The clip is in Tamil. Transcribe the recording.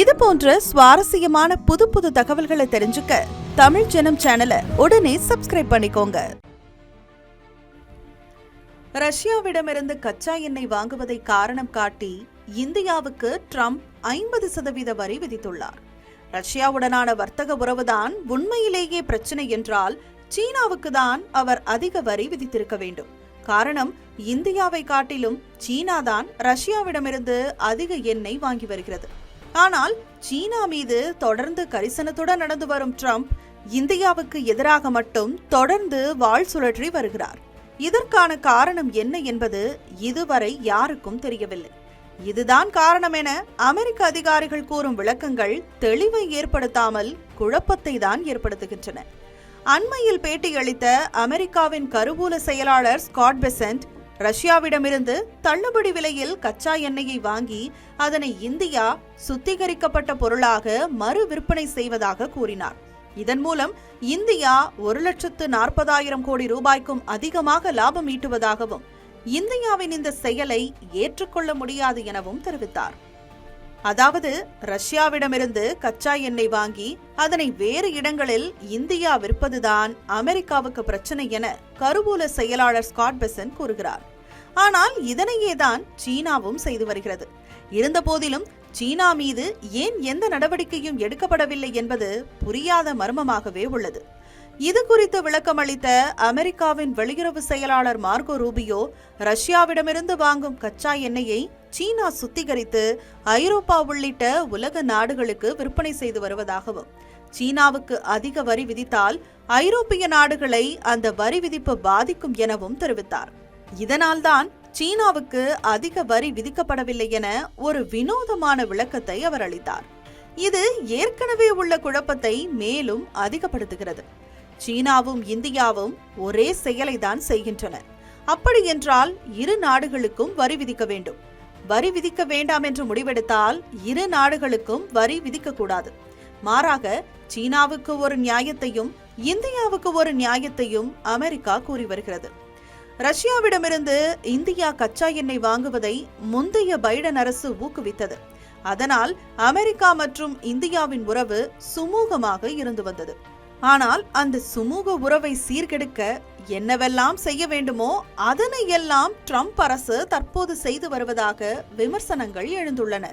இது போன்ற சுவாரஸ்யமான புது புது தகவல்களை தெரிஞ்சுக்க தமிழ் ஜனம் சேனலை உடனே சப்ஸ்கிரைப் பண்ணிக்கோங்க. ரஷ்யாவிடமிருந்து கச்சா எண்ணெய் வாங்குவதை காரணம் காட்டி இந்தியாவுக்கு ட்ரம்ப் ஐம்பது சதவீத வரி விதித்துள்ளார். ரஷ்யாவுடனான வர்த்தக உறவுதான் உண்மையிலேயே பிரச்சனை என்றால் சீனாவுக்கு தான் அவர் அதிக வரி விதித்திருக்க வேண்டும். காரணம் இந்தியாவை காட்டிலும் சீனாதான் ரஷ்யாவிடமிருந்து அதிக எண்ணெய் வாங்கி வருகிறது. ஆனால் சீனா மீது தொடர்ந்து கரிசனத்துடன் நடந்து வரும் ட்ரம்ப் இந்தியாவுக்கு எதிராக மட்டும் தொடர்ந்து வாள் சுழற்றி வருகிறார். இதற்கான காரணம் என்ன என்பது இதுவரை யாருக்கும் தெரியவில்லை. இதுதான் காரணம் என அமெரிக்க அதிகாரிகள் கூறும் விளக்கங்கள் தெளிவை ஏற்படுத்தாமல் குழப்பத்தை தான் ஏற்படுத்துகின்றன. அண்மையில் பேட்டியளித்த அமெரிக்காவின் கருவூல செயலாளர் ஸ்காட் பெசன்ட் ரஷ்யாவிடமிருந்து தள்ளுபடி விலையில் கச்சா எண்ணெயை வாங்கி அதனை இந்தியா சுத்திகரிக்கப்பட்ட பொருளாக மறு விற்பனை செய்வதாக கூறினார். இதன் மூலம் இந்தியா ஒரு லட்சத்து நாற்பதாயிரம் கோடி ரூபாய்க்கும் அதிகமாக லாபம் ஈட்டுவதாகவும் இந்தியாவின் இந்த செயலை ஏற்றுக்கொள்ள முடியாது எனவும் தெரிவித்தார். அதாவது ரஷ்யாவிடமிருந்து கச்சா எண்ணெய் வாங்கி அதனை வேறு இடங்களில் இந்தியா விற்பதுதான் அமெரிக்காவுக்கு பிரச்சனை என கருவூல செயலாளர் ஸ்காட் பெசன் கூறுகிறார். ஆனால் இதனையே தான் சீனாவும் செய்து வருகிறது. இருந்தபோதிலும் சீனா மீது ஏன் எந்த நடவடிக்கையும் எடுக்கப்படவில்லை என்பது புரியாத மர்மமாகவே உள்ளது. இது குறித்து விளக்கம் அளித்த அமெரிக்காவின் வெளியுறவு செயலாளர் மார்கோ ரூபியோ ரஷ்யாவிடமிருந்து வாங்கும் கச்சா எண்ணெயை சீனா சுத்திகரித்து ஐரோப்பா உள்ளிட்ட உலக நாடுகளுக்கு விற்பனை செய்து வருவதாகவும் சீனாவுக்கு அதிக வரி விதித்தால் ஐரோப்பிய நாடுகளை அந்த வரி விதிப்பு பாதிக்கும் எனவும் தெரிவித்தார். இதனால்தான் சீனாவுக்கு அதிக வரி விதிக்கப்படவில்லை என ஒரு வினோதமான விளக்கத்தை அவர் அளித்தார். இது ஏற்கனவே உள்ள குழப்பத்தை மேலும் அதிகப்படுத்துகிறது. சீனாவும் இந்தியாவும் ஒரே செயலை தான் செய்கின்றன. அப்படி என்றால் இரு நாடுகளுக்கும் வரி விதிக்க வேண்டும். வரி விதிக்க வேண்டாம் என்று முடிவெடுத்தால் இரு நாடுகளுக்கும் வரி விதிக்கக்கூடாது மாறாக சீனாவுக்கு ஒரு நியாயத்தையும் இந்தியாவுக்கு ஒரு நியாயத்தையும் அமெரிக்கா கூறி வருகிறது. ரஷ்யாவிடமிருந்து இந்தியா கச்சா எண்ணெய் வாங்குவதை முந்தைய பைடன் அரசு ஊக்குவித்தது. அதனால் அமெரிக்கா மற்றும் இந்தியாவின் உறவு சுமூகமாக இருந்து வந்தது. ஆனால் அந்த சுமூக உறவை சீர்கெடுக்க என்னவெல்லாம் செய்ய வேண்டுமோ அதனை எல்லாம் ட்ரம்ப் அரசு தற்போது செய்து வருவதாக விமர்சனங்கள் எழுந்துள்ளன.